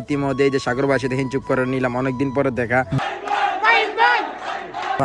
ইতিমধ্যে যে সাগরবাসী দেখেন চুপ করে নিলাম অনেকদিন পরে দেখা।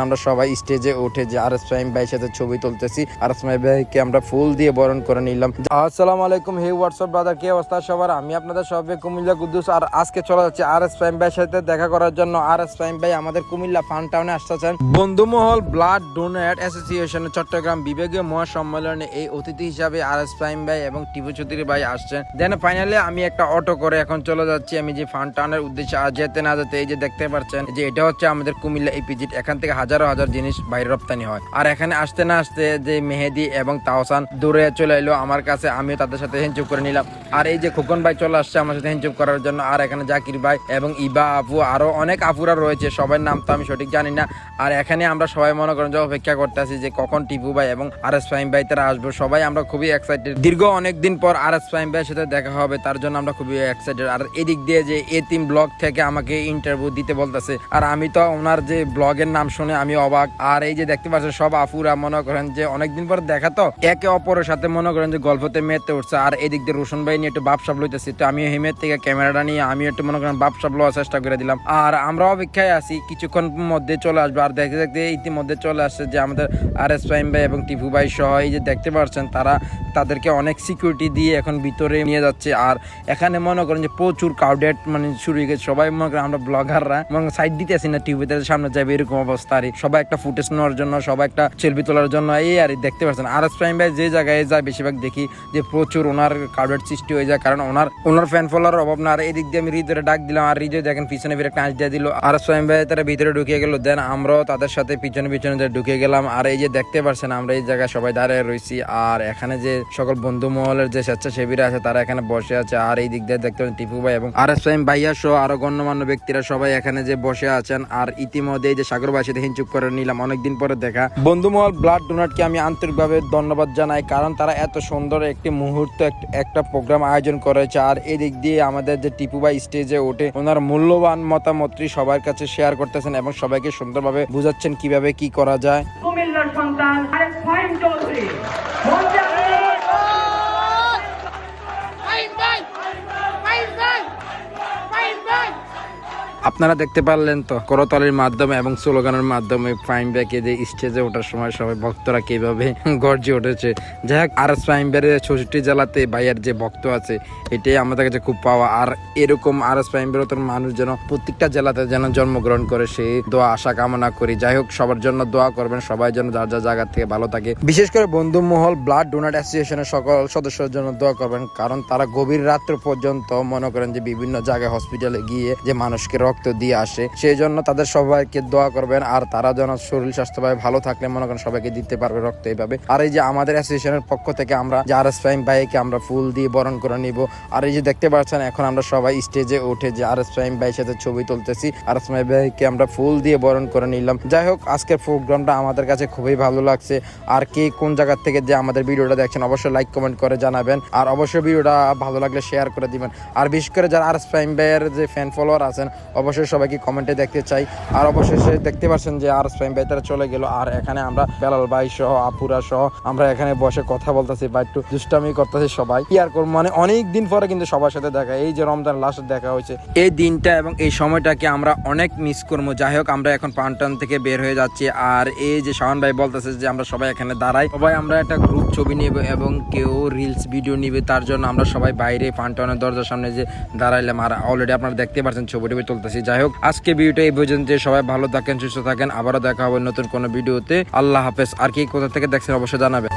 আমরা সবাই স্টেজে উঠে যে আর এস ভাইয়ের সাথে ছবি তুলতেছি। আর এস ভাইকে আমরা ফুল দিয়ে বরণ করে নিলাম। আসসালামু আলাইকুম, হে হোয়াটসঅ্যাপ ব্রাদার, কি অবস্থা সবার? আমি আপনাদের সবাই কুমিল্লা কুদ্দুস, আর আজকে চলে যাচ্ছে আর এস ভাইয়ের সাথে দেখা করার জন্য। আর এস ভাই আমাদের কুমিল্লা ফান টাউনে আসতেছেন। Bondhumohol blood donate association Chattogram বিভাগীয় মহাসম্মেলনে এই অতিথি হিসাবে আর এস ভাই এবং টিপু চৌধুরী ভাই আসছেন। দেন ফাইনালি আমি একটা অটো করে এখন চলে যাচ্ছি। আমি যে ফান টাউনের উদ্দেশ্যে যেতে না যেতে এই যে দেখতে পাচ্ছেন, যে এটা হচ্ছে আমাদের কুমিল্লা ইপিজিট এখান থেকে হাজারো হাজার জিনিস বাইরে রপ্তানি হয়। আর এখানে আসতে না আসতে যে মেহেদি এবং তাওসান দূরে চলে এলো আমার কাছে, আমিও তাদের সাথে হেঞ্চুপ করে নিলাম। আর এই যে খোকন ভাই চলে আসছে আমার সাথে হেঞ্চুপ করার জন্য, আর এখানে জাকির ভাই এবং ইবা আপু, আরও অনেক আপুরা রয়েছে, সবার নাম তো আমি সঠিক জানি না। আর এখানে আমরা সবাই মনে করেন যে অপেক্ষা করতে আছি যে কখন টিপু ভাই এবং আর এস ফাইম ভাই তারা আসব। সবাই আমরা খুবই এক্সাইটেড দীর্ঘ অনেক দিন পর আর এস ফাইম ভাইয়ের সাথে দেখা হবে, তার জন্য আমরা খুবই এক্সাইটেড আর এদিক দিয়ে যে এতিম ব্লগ থেকে আমাকে ইন্টারভিউ দিতে বলতেছে। আর আমি তো ওনার যে ব্লগের নাম শুনে আমি অবাক। আর এই যে দেখতে পাচ্ছেন, সব আফুরা মনে করেন যে অনেকদিন পর দেখা তো, একে অপরের সাথে মনে করেন যে গল্পতে মেতে উঠছে। আর এদিক দিয়ে রোশন ভাই নিয়ে একটু বাপ বাপসাপ লইতেছি, তো আমি হেমের থেকে ক্যামেরাটা নিয়ে আমি একটু মনে করেন বাপসাপ লওয়ার চেষ্টা করে দিলাম। আর আমরা অপেক্ষায় আছি, কিছুক্ষণ মধ্যে চলে আসব। আর দেখতে দেখতে ইতিমধ্যে চলে আসছে যে আমাদের আর এস ফাইম ভাই এবং টিপু ভাই সহ, এই যে দেখতে পাচ্ছেন, তারা তাদেরকে অনেক সিকিউরিটি দিয়ে এখন ভিতরে নিয়ে যাচ্ছে। আর এখানে মনে করেন যে প্রচুর কাউডেট মানে শুরু হয়ে গেছে। সবাই মনে করেন আমরা ব্লগাররা, মনে সাইড দিতে আসি না টিভিতে সামনে যাবে এরকম অবস্থা। আর সবাই একটা ফুটেজ নেওয়ার জন্য, সবাই একটা সেলফি তোলার জন্য, এই আর দেখতে পাচ্ছেন। আর এস প্রাইম ভাই যে জায়গায় যায়, বেশিরভাগ দেখি যে প্রচুর ওনার কাউডেট সৃষ্টি হয়ে যায়, কারণ ওনার ওনার ফ্যান ফলোয়ার অভাব না। আর এই দিক দিয়ে আমি হৃদয়ে ডাক দিলাম, আর হৃদয় দেখেন পিছনে ফিরে আঁচ দিয়ে দিল। আর এস প্রাইম ভাই তারা ভিতরে ঢুকে গেল। দেন আমরাও তাদের সাথে পিছনে পিছনে ঢুকে গেলাম। আর এই যে দেখতে পাচ্ছেন, আমরা এই জায়গায় সবাই দাঁড়িয়ে রয়েছি আর এখানে যে সকল বন্ধু মহলের যে স্বেচ্ছাসেবীরা আছে, তারা এখানে বসে আছে। আর এই দিক দিয়ে দেখতে পাচ্ছেন টিপু ভাই এবং আর এস প্রাইম ভাইয়া সহ আরও গণ্যমান্য ব্যক্তিরা সবাই এখানে যে বসে আছেন। আর ইতিমধ্যে এই যে সাগরবাসী দেখেন চুপ করে নিলাম, অনেকদিন পরে দেখা। বন্ধুমহল ব্লাড ডোনারকে আমি আন্তরিকভাবে ধন্যবাদ জানাই, কারণ তারা এত সুন্দর একটি মুহূর্ত এক- একটা প্রোগ্রাম আয়োজন করেছে। আর এদিক দিয়ে আমাদের যে টিপু ভাই স্টেজে ওঠে, ওনার মূল্যবান মতামতটি সবার কাছে শেয়ার করতেছেন এবং সবাইকে সুন্দরভাবে বুঝাচ্ছেন কীভাবে কি করা যায়। কুমিল্লার সন্তান, আরেক ফাইন চৌধুরী আপনারা দেখতে পারলেন তো করতালির মাধ্যমে এবং স্লোগানের মাধ্যমে ফাইন ব্যাকে যে স্টেজে ওঠার সময় সবাই ভক্তরা কীভাবে গর্জে উঠেছে। যাই হোক, আর এস ফাইন ব্যারের চৌষট্টি জেলাতে ভাইয়ের যে ভক্ত আছে, এটাই আমাদের কাছে খুব পাওয়া। আর এরকম আর এস ফাইন বেরোতের মানুষ যেন প্রত্যেকটা জেলাতে যেন জন্মগ্রহণ করে সেই দোয়া আশা কামনা করি। যাই হোক, সবার জন্য দোয়া করবেন, সবাই যেন যার যার জায়গা থেকে ভালো থাকে। বিশেষ করে বন্ধু মহল ব্লাড ডোনার অ্যাসোসিয়েশনের সকল সদস্যের জন্য দোয়া করবেন, কারণ তারা গভীর রাত্র পর্যন্ত মনে করেন যে বিভিন্ন জায়গায় হসপিটালে গিয়ে যে মানুষকে রক্ত দিয়ে আসে। সেই জন্য তাদের সবাইকে দোয়া করবেন, আর তারা যেন শরীর স্বাস্থ্যভাবে ভালো থাকলে মনে করেন সবাইকে দিতে পারবে রক্ত এইভাবে। আর এই যে আমাদের অ্যাসোসিয়েশনের পক্ষ থেকে আমরা যে আর এস প্রাইম ভাইকে আমরা ফুল দিয়ে বরণ করে নিব, আর এই যে দেখতে পাচ্ছেন, এখন আমরা সবাই স্টেজে উঠে যে আর এস প্রাইম ভাইয়ের সাথে ছবি তুলতেছি, আর এস প্রাইম ভাইকে আমরা ফুল দিয়ে বরণ করে নিলাম। যাই হোক, আজকের প্রোগ্রামটা আমাদের কাছে খুবই ভালো লাগছে। আর কে কোন জায়গার থেকে যে আমাদের ভিডিওটা দেখছেন, অবশ্যই লাইক কমেন্ট করে জানাবেন। আর অবশ্যই ভিডিওটা ভালো লাগলে শেয়ার করে দিবেন। আর বিশেষ করে যারা আর এস প্রাইম ভাইয়ের যে ফ্যান ফলোয়ার আছেন অবশ্যই সবাইকে কমেন্টে দেখতে চাই। আর অবশেষে দেখতে পাচ্ছেন যে আর এস প্রাইম ভাই তারা চলে গেল। আর এখানে আমরা বেলাল ভাই সহ, আপুরা সহ, আমরা এখানে বসে কথা বলতেছি বা একটু দুষ্টামি করতেছি সবাই। কি আর করব? মানে অনেক দিন পরে কিন্তু সবার সাথে দেখা। এই যে রমজান লাস্ট দেখা হয়েছে। এই দিনটা এবং এই সময়টাকে আমরা অনেক মিস করব। যাই হোক, আমরা এখন পান্টন থেকে বের হয়ে যাচ্ছি। আর এই যে শাওন ভাই বলতেছে যে আমরা সবাই এখানে দাঁড়াই। সবাই আমরা একটা গ্রুপ ছবি নেব এবং কেউ রিলস ভিডিও নিবে। তার জন্য আমরা সবাই বাইরে পান্টনের দরজার সামনে যে দাঁড়াইলাম। আর অলরেডি আপনারা দেখতে পাচ্ছেন ছবি টবি তুলতেছি। যাই হোক, আজকে ভিডিওটা এই পর্যন্ত। সবাই ভালো থাকেন, সুস্থ থাকেন। আবারও দেখা হবে নতুন কোনো ভিডিওতে। আল্লাহ হাফেজ। আর কি কোথা থেকে দেখছেন অবশ্যই জানাবেন।